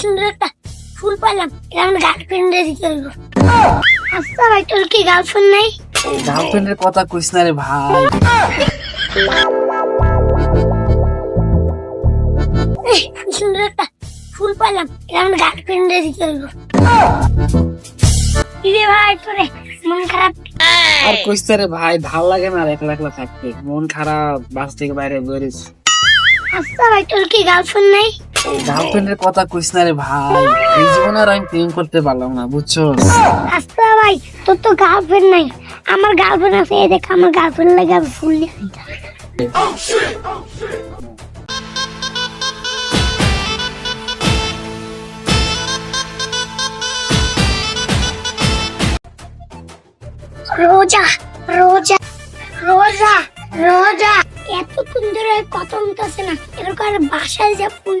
সুন্দর একটা ফুল পাইলাম। এটা আমার গার্লফ্রেন্ডে দিতে হইব আচ্ছা ভাই তোর কি গার্লফ্রেন্ড নাই? গার্লফ্রেন্ডের কথা কইস না রে ভাই। কি সুন্দর একটা ফুল পাইলাম। এটা আমার গার্লফ্রেন্ডে দিতে হইব ইরে ভাই তোরে মন খারাপ? আর কইস রে ভাই ভালো লাগে না রে একলা একলা থাকতে। মন খারাপ বাস থেকে বাইরে বেরিস আচ্ছা ভাই তোর কি গার্লফ্রেন্ড নাই? গার্লফ্রেন্ডের কথা কইস না রে ভাই। এই জীবনে আর আমি প্রেম করতে পারলাম না বুঝছ? আচ্ছা ভাই তোর তো গার্লফ্রেন্ড নাই। আমার গার্লফ্রেন্ড আছে এই দেখ আমার গার্লফ্রেন্ড লাগে আমি ফুল নিয়ে রোজা রোজা রোজা রোজা। এতক্ষণ ধরে কথা না এরকম বাসায় যা ফুল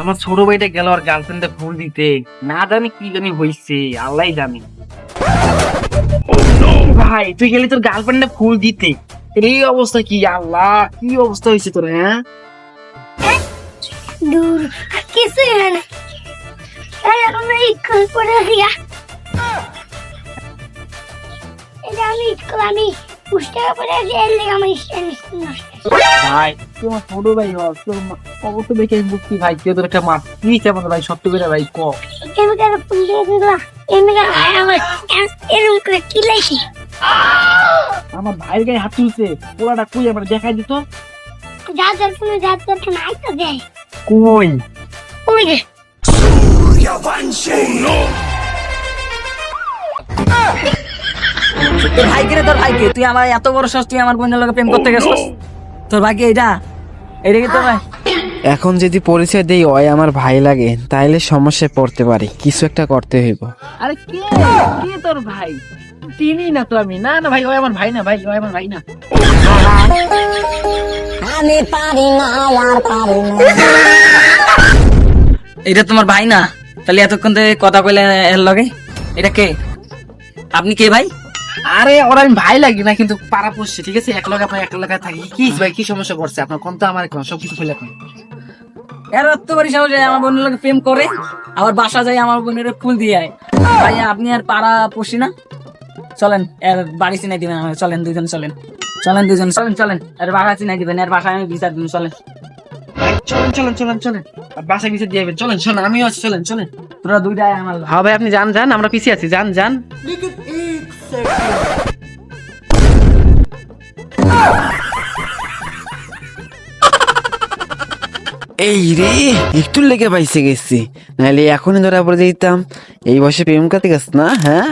আমার ছোট ভাইটা গেল আর গার্লফ্রেন্ডে ফুল দিতে। না জানি কি জানি হইছে আল্লাহ জানি। ভাই তুই গেলি তোর গার্লফ্রেন্ডে ফুল দিতে। এই অবস্থা কি আল্লাহ কি অবস্থা হয়েছে তোর হ্যাঁ? দূর কিছু না। এই আমরা এটা আমি স্কুল আমি? পুস্তকে পড়ে আছি এর লেগে আমার স্ট্যান্ড স্কুল নষ্ট। ভাই তুই আমার ছোট ভাই হ তোর মা- অবস্থা দেখে বুঝছি ভাই তোর একটা কি কেমন ভাই সত্য করে ভাই ক? করে দিয়ে দিলা এমনি আমার এরকম করে কি লাইছি আমার ভাইয়ের গায়ে হাত তুলছে পোলাটা কই আমার দেখাই দিত যা যার ফোনে যা যার ফোনে আইতা দেয় কই? ওই যে তোর ভাইকে রে তোর ভাইকে। তুই আমার এত বড় সাহস তুই আমার বোনের লোকে প্রেম করতে গেছিস? তোর ভাইকে এটা এটা কি তোর ভাই? এখন যদি পরিচয় দেই ওই আমার ভাই লাগে তাইলে সমস্যায় পড়তে পারি। কিছু একটা করতে হইব। আরে কে? কে তোর ভাই? চিনি না তো আমি। না না ভাই ওই আমার ভাই না ভাই ওই আমার ভাই না। এটা তোমার ভাই না? তাহলে এতক্ষণ ধরে কথা কইলে এর লগে? এটা কে? আপনি কে ভাই? আরে ওর আমি ভাই লাগি না কিন্তু পাড়া পড়ছে ঠিক আছে? এক লগে আপনার এক লগে থাকি। কি ভাই? কি সমস্যা করছে? আপনার কোন তো আমার কোন সব কিছু ফেলে এখন এর অত বড় সাহস আমার বোনের লোকে প্রেম করে আবার বাসা যায় আমার বোনের ফুল দিয়ে আয়। ভাই আপনি আর পাড়া পড়ছি না? চলেন এর বাড়ি চিনাই দিবেন আমাকে। চলেন দুজন চলেন। চলেন দুজন চলেন চলেন এর বাসা চিনাই দিবেন এর বাসায় আমি বিচার দিন চলেন। চলেন চলেন চলেন চলেন। আর বাসায় পিছিয়ে দিয়ে। চলেন আমিও আছি চলেন চলেন। তোরা দুইটাই আমার হ্যাঁ ভাই আপনি যান যান আমরা পিছিয়ে আছি যান যান। এই রে, একটু লেগে পাইছে গেছি। নাহলে এখনই ধরা পড়ে দিতাম এই বয়সে প্রেম কাতে গেছ না হ্যাঁ?